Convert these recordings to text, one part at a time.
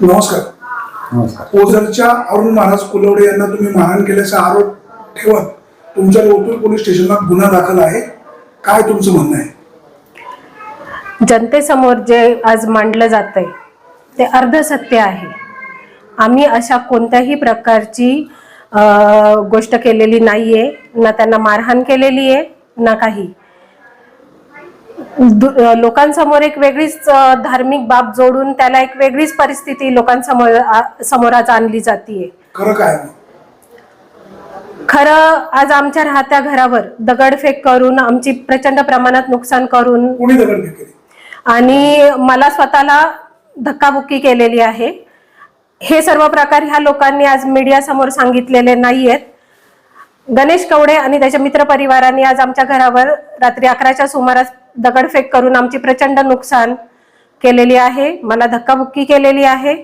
नमस्कार. नमस्कार. ओझरच्या अरुण महाराज कुलवडे यांना तुम्ही मारहाण केल्याचा आरोप ठेवत तुमच्या ओतूर पोलीस स्टेशनला गुन्हा दाखल आहे. काय तुमचं म्हणणं आहे? जनतेसमोर जे आज मांडलं जात आहे ते अर्धसत्य आहे. आम्ही अशा कोणत्याही प्रकारची गोष्ट केलेली नाही आहे ना त्यांना मारहाण केलेली आहे ना काही. लोकांसमोर एक वेगळीच धार्मिक बाब जोडून त्याला एक वेगळीच परिस्थिती लोकांसमोर समोर आज आणली जातीये. खरं काय? आहे? खरं आज आमच्या राहत्या घरावर दगडफेक करून आमची प्रचंड प्रमाणात नुकसान करून आणि मला स्वतःला धक्काबुक्की केलेली आहे. हे सर्व प्रकार ह्या लोकांनी आज मीडिया समोर सांगितलेले नाहीयेत. गणेश कवडे आणि त्याच्या मित्रपरिवारांनी आज आमच्या घरावर रात्री अकराच्या सुमारास दगडफेक करून आमची प्रचंड नुकसान केलेली आहे. मला धक्काबुक्की केलेली आहे.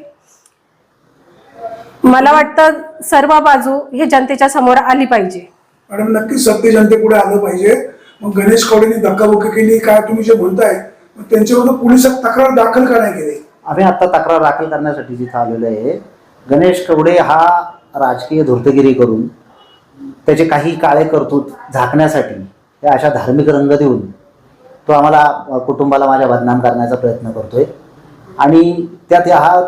मला वाटतं सर्व बाजू हे जनतेच्या समोर आली पाहिजे. मॅडम नक्कीच सत्य जनतेपुढे आलं पाहिजे. मग गणेश कवडेंनी धक्काबुक्की केली काय तुम्ही जे बोलताय त्यांच्यावर पोलिसात तक्रार दाखल का नाही केली? आम्ही आता तक्रार दाखल करण्यासाठी जिथं आलेलो आहे गणेश कवडे हा राजकीय धूर्तगिरी करून त्याचे काही काळे कर्तृत झाकण्यासाठी या अशा धार्मिक रंग देऊन तो आम्हाला कुटुंबाला माझ्या बदनाम करण्याचा प्रयत्न करतोय. आणि त्यात या- हा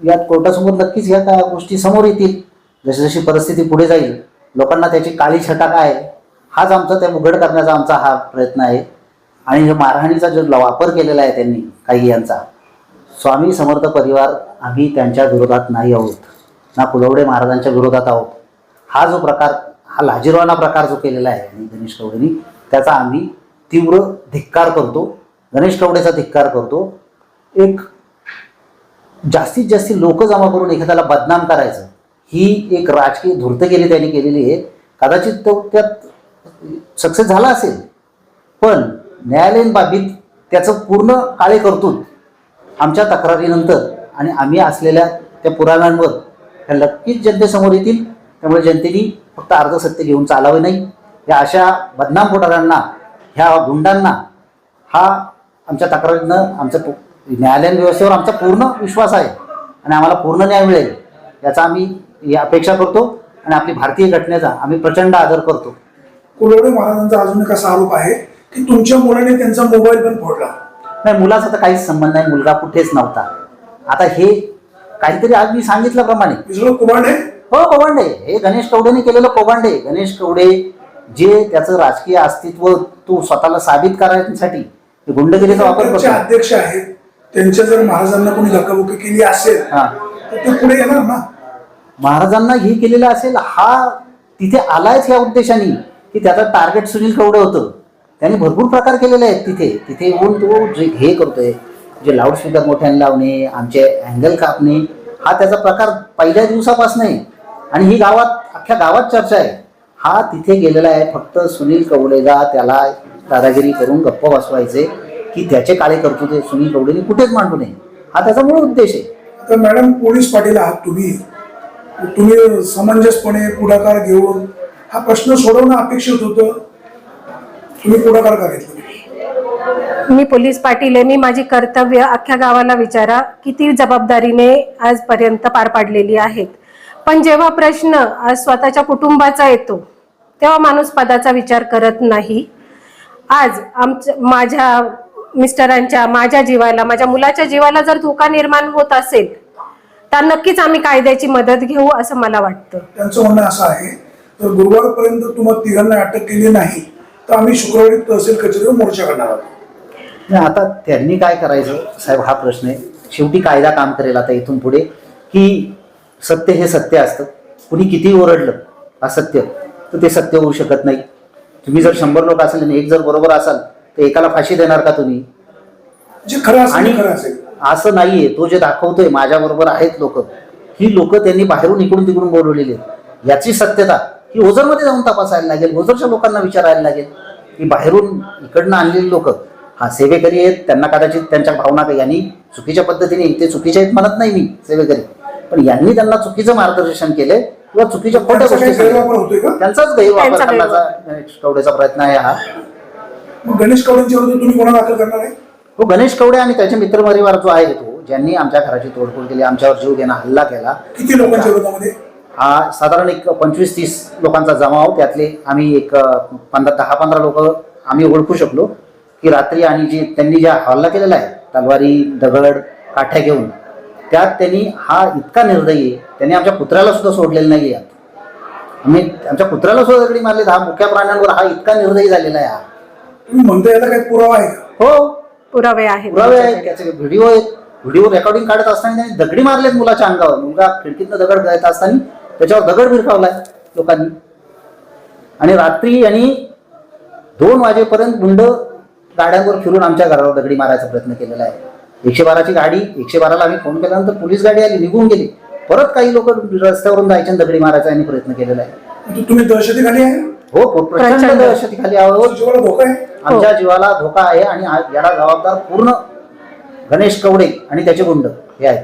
यात कोर्टासमोर नक्कीच ह्या त्या गोष्टी समोर येतील. जशी जशी परिस्थिती पुढे जाईल लोकांना त्याची काळी छटा काय आहे, हाच आमचा त्या उघड करण्याचा आमचा हा प्रयत्न आहे. आणि मारहाणीचा जो वापर केलेला आहे त्यांनी काही यांचा स्वामी समर्थ परिवार आम्ही त्यांच्या विरोधात नाही आहोत. ना कुलवडे महाराजांच्या विरोधात आहोत. हा जो प्रकार हा लाजिरवाना प्रकार जो केलेला आहे गणेश कवडेनी त्याचा आम्ही तीव्र धिक्कार करतो गणेश कवडेचा धिक्कार करतो. एक जास्तीत जास्त लोक जमा करून एखाद्याला बदनाम करायचं ही एक राजकीय धूर्तगिरी त्यांनी केलेली आहे. कदाचित तो त्यात सक्सेस झाला असेल पण न्यायालयीन बाबीत त्याचं पूर्ण काळे करतूत आमच्या तक्रारीनंतर आणि आम्ही असलेल्या त्या पुराव्यांवर ह्या नक्कीच जनतेसमोर येतील. त्यामुळे जनतेने फक्त अर्धसत्य घेऊन चालावे नाही. या अशा बदनाम पुढाऱ्यांना ह्या गुंडांना हा आमच्या तक्रारीनं आमच्या न्यायालयीन व्यवस्थेवर आमचा पूर्ण विश्वास आहे आणि आम्हाला पूर्ण न्याय मिळेल याचा आम्ही अपेक्षा करतो आणि आपली भारतीय घटनेचा आम्ही प्रचंड आदर करतो. कुलवडे महाराजांचा अजून एक असा आरोप आहे की तुमच्या मुलाने त्यांचा मोबाईल पण फोडला. नाही मुलाचा तर काहीच संबंध नाही मुलगा कुठेच नव्हता. आता हे काहीतरी आज मी सांगितल्याप्रमाणे. हे कुभांड हो कोबांडे. हे गणेश कवडेने केलेलं कोबांडे. गणेश कवडे जे त्याचं राजकीय अस्तित्व तू स्वतःला साबित करण्यासाठी गुंडगिरीचा वापर करतो. अध्यक्ष आहेत. त्यांच्या जर महाराजांना कोणी धक्काबुक्की केली असेल हा. तर ते पुढे येणार ना? महाराजांना हे केलेलं असेल हा तिथे आलायच या उद्देशाने की त्याचा टार्गेट सुनील कवडे होतं. त्यांनी भरपूर प्रकार केलेले आहेत तिथे. तिथे येऊन तो जे हे करतोय जे लाऊडस्पीकर मोठ्याने लावणे आमचे अँगल कापणे हा त्याचा प्रकार पहिल्या दिवसापासून आहे. आणि ही गावात अख्ख्या गावात चर्चा आहे. हा तिथे गेलेला आहे. फक्त सुनील कवडेला त्याला दादागिरी करून गप्प बसवायचे की त्याचे काळे कर्तृत्व सुनील कवडेने कुठेच मांडू नये. हा त्याचा मूळ उद्देश आहे. आता मॅडम पोलीस पाटील आहात तुम्ही. तुम्ही समंजसपणे पुढाकार घेऊन हा प्रश्न सोडवणं अपेक्षित होतं. तुम्ही पुढाकार का घेतला? मी पोलीस पाटील आहे मी माझी कर्तव्य अख्ख्या गावाला विचारा किती जबाबदारीने आजपर्यंत पार पाडलेली आहेत. पण जेव्हा प्रश्न आज स्वतःच्या कुटुंबाचा येतो तेव्हा माणूस पदाचा विचार करत नाही. आज आमच्या माझ्या मिस्टरांच्या माझ्या जीवाला माझ्या मुलाच्या जीवाला जर धोका निर्माण होत असेल तर नक्कीच आम्ही कायद्याची मदत घेऊ असं मला वाटतं. त्यांचं म्हणणं असं आहे जर गुरुवारपर्यंत तुम्हाला तिघांना अटक केली नाही तर आम्ही शुक्रवारी तहसील कचेरीवर मोर्चा करणार आहोत. नाही आता त्यांनी काय करायचं? साहेब हा प्रश्न आहे. शेवटी कायदा काम करेल आता इथून पुढे की सत्य हे सत्य असतं. कुणी किती ओरडलं असत्य तर ते सत्य होऊ शकत नाही. तुम्ही जर शंभर लोक असेल आणि एक जर बरोबर असाल तर एकाला फाशी देणार का तुम्ही? जे खरं आणि ते खरं असेल. असं नाहीये तो जे दाखवतोय माझ्या बरोबर आहेत लोक ही लोक त्यांनी बाहेरून इकडून तिकडून बोलवलेली आहेत. याची सत्यता ही ओझरमध्ये जाऊन तपासायला लागेल ओझरच्या लोकांना विचारायला लागेल. की बाहेरून इकडनं आणलेली लोक हा सेवेकरी आहेत त्यांना कदाचित त्यांच्या भावना काही यांनी चुकीच्या पद्धतीने ते चुकीचे आहेत म्हणत नाही मी सेवेकरी. पण यांनी त्यांना चुकीचं मार्गदर्शन केलंय किंवा चुकीच्या खोट्या त्यांचा गोष्टी काही गैरवापर होतोय का? त्यांचाच गैरवापर त्यांचा करण्याचा गणेश कवडेचा प्रयत्न आहे हा. मग गणेश कवडेंच्या विरुद्ध तुम्ही गुन्हा दाखल करणार आहे? तो गणेश कवडे आणि त्याचे मित्रपरिवार जो आहे तो ज्यांनी आमच्या घराची तोडफोड केली आमच्यावर जीव देणं हल्ला केला. किती लोकांच्या विरोधामध्ये? हा साधारण एक पंचवीस तीस लोकांचा जमाव त्यातले आम्ही एक अ, पंधरा दहा पंधरा लोक आम्ही ओळखू शकलो. की रात्री आणि जे त्यांनी ज्या हल्ला केलेला आहे तलवारी दगड काठ्या घेऊन त्यात त्यांनी हा इतका निर्दयी आहे त्यांनी आमच्या कुत्र्याला सुद्धा सोडलेलं नाही यात. आम्ही आमच्या कुत्र्याला सुद्धा दगडी मारले हा मुख्या प्राण्यांवर हा इतका निर्दयी झालेला आहे हा. तुम्ही म्हणता याला काही पुरावा आहे का? हो. पुरावे आहेत. पुरावे आहेत त्याचे व्हिडिओ आहेत. व्हिडिओ रेकॉर्डिंग काढत असताना त्यांनी दगडी मारलेत मुलाच्या अंगावर. मुलगा खिडकीतनं दगड जायत असताना त्याच्यावर दगड भिरकावलाय लोकांनी. आणि रात्री यांनी दोन वाजेपर्यंत गुंड गाड्यांवर फिरून आमच्या घरावर दगडी मारायचा प्रयत्न केलेला आहे. एकशे बाराची गाडी एकशे बाराला आम्ही फोन केल्यानंतर पोलीस गाडी आली निघून गेली. परत काही लोक रस्त्यावरून जायचे आणि दगडी मारायचा यांनी प्रयत्न केलेला आहे. म्हणजे तुम्ही दहशतीखाली आहे? हो हो, प्रचंड प्रचंड. दहशतीखाली आहोत. जीवाला धोका आहे? आमच्या जीवाला धोका आहे आणि हा- याला जबाबदार पूर्ण गणेश कवडे आणि त्याचे गुंड हे आहेत.